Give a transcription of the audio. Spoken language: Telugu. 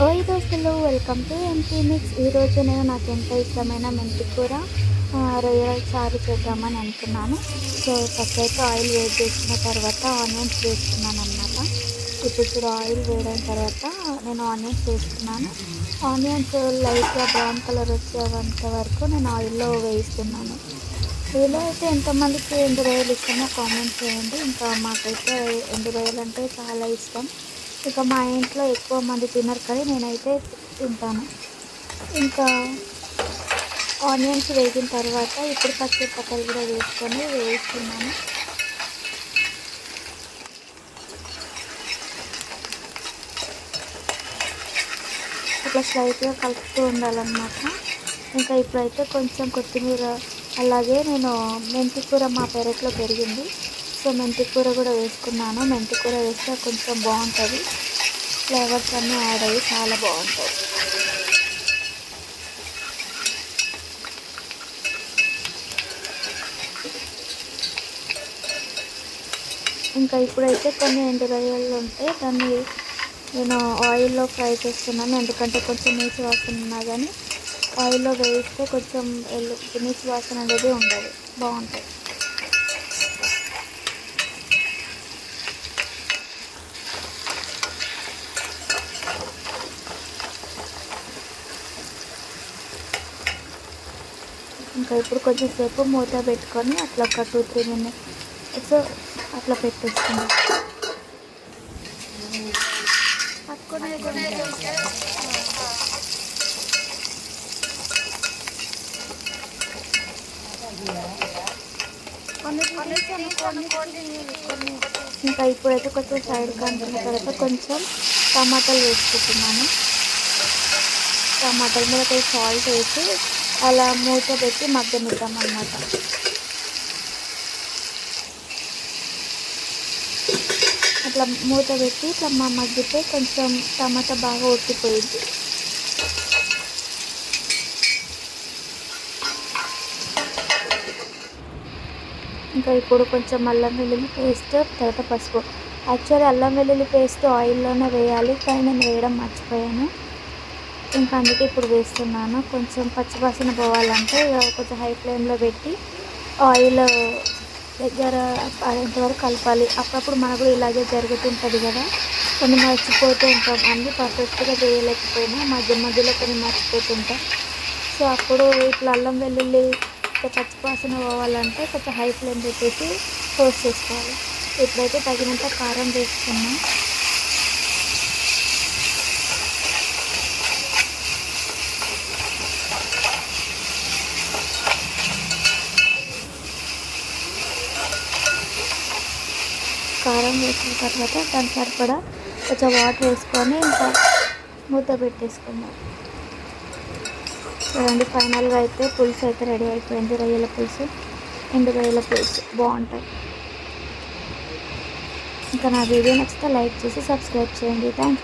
ఓయ్ దోస్తులు వెల్కమ్ టు ఎంపీ మిక్స్ ఈరోజు నేను నాకు ఎంతో ఇష్టమైన మెంతి కూర రొయ్యల చారు చేద్దామని అనుకున్నాను. సో ఫస్ట్ అయితే ఆయిల్ వేడి చేసిన తర్వాత ఆనియన్స్ వేసుకున్నాను అనమాట ఇప్పుడు ఇప్పుడు ఆయిల్ వేడైన తర్వాత నేను ఆనియన్స్ వేసుకున్నాను ఆనియన్స్ లైట్గా బ్రౌన్ కలర్ వచ్చేంత వరకు నేను ఆయిల్లో వేయిస్తున్నాను. ఇలా అయితే ఎంతమందికి ఎండు రొయ్యలు ఇష్టమో కామెంట్ చేయండి. ఇంకా మాకైతే ఎండు రొయ్యలు అంటే చాలా ఇష్టం. ఇక మా ఇంట్లో ఎక్కువ మంది తినరు కానీ నేనైతే తింటాను. ఇంకా ఆనియన్స్ వేగిన తర్వాత ఇప్పుడు పచ్చిమిరపకాయలు కూడా వేసుకొని వేస్తున్నాను. ఇట్లా స్లైట్గా కలుపుతూ ఉండాలన్నమాట. ఇంకా ఇప్పుడైతే కొంచెం కొత్తిమీర అలాగే నేను మెంతికూర మా పెరట్లో పెరిగింది. సో మెంతి కూర కూడా వేసుకున్నాను. మెంతి కూర వేస్తే కొంచెం బాగుంటుంది. ఫ్లేవర్స్ అన్నీ యాడ్ అయ్యి చాలా బాగుంటుంది ఇంకా ఇప్పుడైతే కొన్ని ఎండు రొయ్యలు ఉంటే దాన్ని నేను ఆయిల్లో ఫ్రై చేస్తున్నాను. ఎందుకంటే కొంచెం నీచు వాసన ఉన్నా కానీ ఆయిల్లో వేయిస్తే కొంచెం ఎల్లు నీచు వాసన అనేది ఉండదు. బాగుంటుంది ఇంకా ఇప్పుడు కొంచెంసేపు మూత పెట్టుకొని అట్లా ఒక టూ త్రీ మినిట్స్ అట్లా పెట్టేస్తుంది ఇంకా ఇప్పుడైతే కొంచెం సైడ్ కంటున్న తర్వాత కొంచెం టమాటాలు వేసుకుంటున్నాను. టమాటాల మీద కొంచెం సాల్ట్ వేసి అలా మూత పెట్టి మగ్గనిద్దాం అన్నమాట అట్లా మూత పెట్టి ఇట్లా మా మగ్గితే కొంచెం టమాటా బాగా ఉట్టిపోయింది ఇంకా ఇప్పుడు కొంచెం అల్లం వెల్లుల్లి పేస్ట్ తర్వాత పసుపు. యాక్చువల్లీ అల్లం వెల్లుల్లి పేస్ట్ ఆయిల్లోనే వేయాలి కానీ నేను వేయడం మర్చిపోయాను. ఇంకా అందుకే ఇప్పుడు వేస్తున్నాను. కొంచెం పచ్చివాసన పోవాలంటే ఇక కొంచెం హై ఫ్లేమ్లో పెట్టి ఆయిల్ దగ్గర పడేంత వరకు కలపాలి. అప్పుడప్పుడు మనకు కూడా ఇలాగే జరుగుతుంటుంది కదా. కొన్ని మర్చిపోతూ ఉంటాం. అన్నీ పర్ఫెక్ట్గా చేయలేకపోయినా మధ్య మధ్యలో కొన్ని మర్చిపోతుంటాం సో అప్పుడు ఇట్లా అల్లం వెల్లుల్లి పచ్చిపాసన పోవాలంటే కొంచెం హై ఫ్లేమ్ పెట్టేసి టోస్ట్ చేసుకోవాలి. ఇప్పుడైతే తగినంత కారం వేసుకున్నాం. కారం వేసిన తర్వాత దాని సరిపడా కొంచెం వాటర్ వేసుకొని ఇంకా మూత పెట్టేసుకుందాం. చూడండి ఫైనల్గా అయితే పులుసు అయితే రెడీ అయిపోయింది. రొయ్యల పులుసు ఎండు రొయ్యల పులుసు బాగుంటుంది ఇంకా నా వీడియో నచ్చితే లైక్ చేసి సబ్స్క్రైబ్ చేయండి. థ్యాంక్